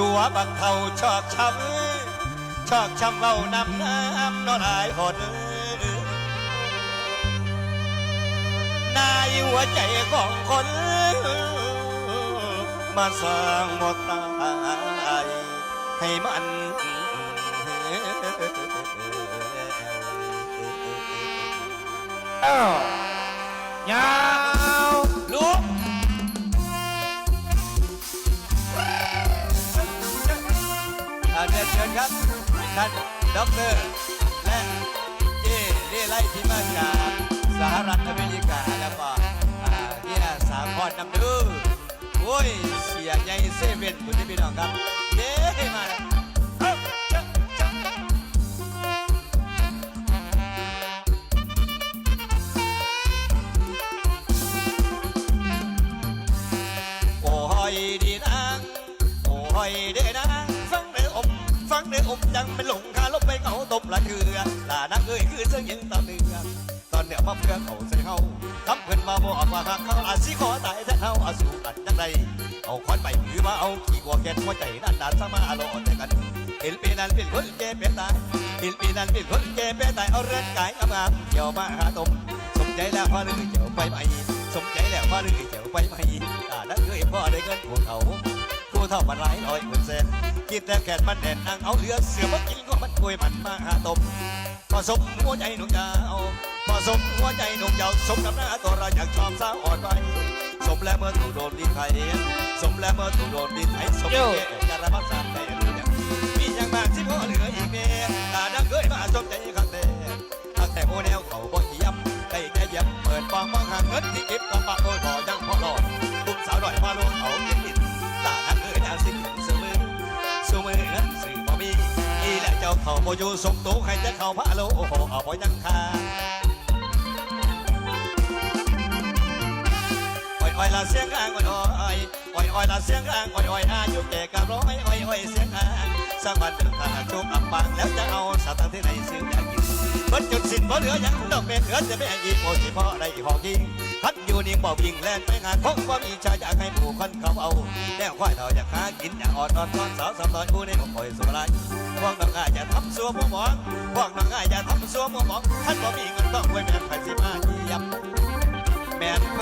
ตัวบักเท่าชอกช้ำชอกช้ำเว้านำน้ำนอนอายหดนายหัวใจของคน มาสร้างหมดตายให้มันอ้าวย อาเรียนเชิญครับท่านด็อกเตอร์และเจเล่ไล่ที่มาจากสหรัฐอเมริกาแล้วก็อ่าเฮียสาครนำดื้อโอ้ยเสียใหญ่เซเว่นคุณที่พี่น้องครับเย้มาแล้วเอ้าเจ้าเจ้าโอ้ยดีนางโอ้ยเด่นัง ฟังเด้อมจังเป็นหลงคาลบไปเขาตบละเถือลานางเอ้ยคือเสียงยิงตอนเดือตอนเดียวมาเพื่อเขาใส่เฮาคำเพิ่นมาบอกว่าหากเขาอาสิขอตายแต่เฮาอาสู้กันจังใดเอาควันไปหรือมาเอาขี่กัวแกนหัวใจนั่นนานสมาโลแต่กันเห็นปีนั้นเป็นคนแก่เป็นตายเห็นปีนั้นเป็นคนแก่เป็นตายเอาเรือนกายงามๆเกี่ยวมาหาตมสมใจแล้วพ่อลือเจียวไปไหมสมใจแล้วพ่อลือเจียวไปไหมตาดักเคยพ่อได้เงินของเขากูเท่ามันหลายร้อยหมื่นแสน กินแต่แกนมันแน่นางเอาเหลือเสือมากินก็มันกล้วยมันมาหาตมพอสมหัวใจหนุ่มยาวพอสมหัวใจหนุ่มยาวสมกับหน้าตัวเราอยากชอบสาวอ่อนไปสมแล้วเมื่อถูกโดนดินไทยสมแล้วเมื่อถูกโดนดินไทยสมแก่การรับสามแต่เรื่องมีอย่างมากที่พอเหลืออีกเนี่ยตาดังเคยมาสมใจข้างแต่ตั้งแต่โมแนวเขาบ่เยี่ยมได้แค่เยี่ยมเปิดฟองมองหาเงินที่เก็บกองปากโดยพอยัง เจ้าเขาบ่อยู่ส่งตู้ให้จะเข้าพระโลโอ้โหเอาบ่ยังคาอ้อยอ้อยละเสียงอ้างอ้อยอ้อยอ้อยอ้อยละเสียงอ้างอ้อยอ้อยอายุแก่กับร้อยอ้อยอ้อยเสียงอ้างสักวันเป็นทารโชคอับปางแล้วจะเอาสตางค์ที่ไหนซื้ออยากกินเบิดจุดสิ้นบ่เหลือยังดอกเบ็ดเหลือจะไม่ให้อีกโมสิพ่อได้หอกยิ คัดอยู่นิ่งบ่วิ่งแลนไปงานของความอีชาอยากให้หมู่คนเขาเอาแล้วควายเท่าอยากหากินอยากอ่อนอนนอนสาวสำตอนผู้ในบ่คอยสุรายพวกน้องง่ายอย่าทำซัวมัวหมองพวกน้องง่ายอย่าทำซัวมัวหมองท่านบ่มีเงินต้องไว้แม่นไผสิมาเยี่ยมแม่นไผ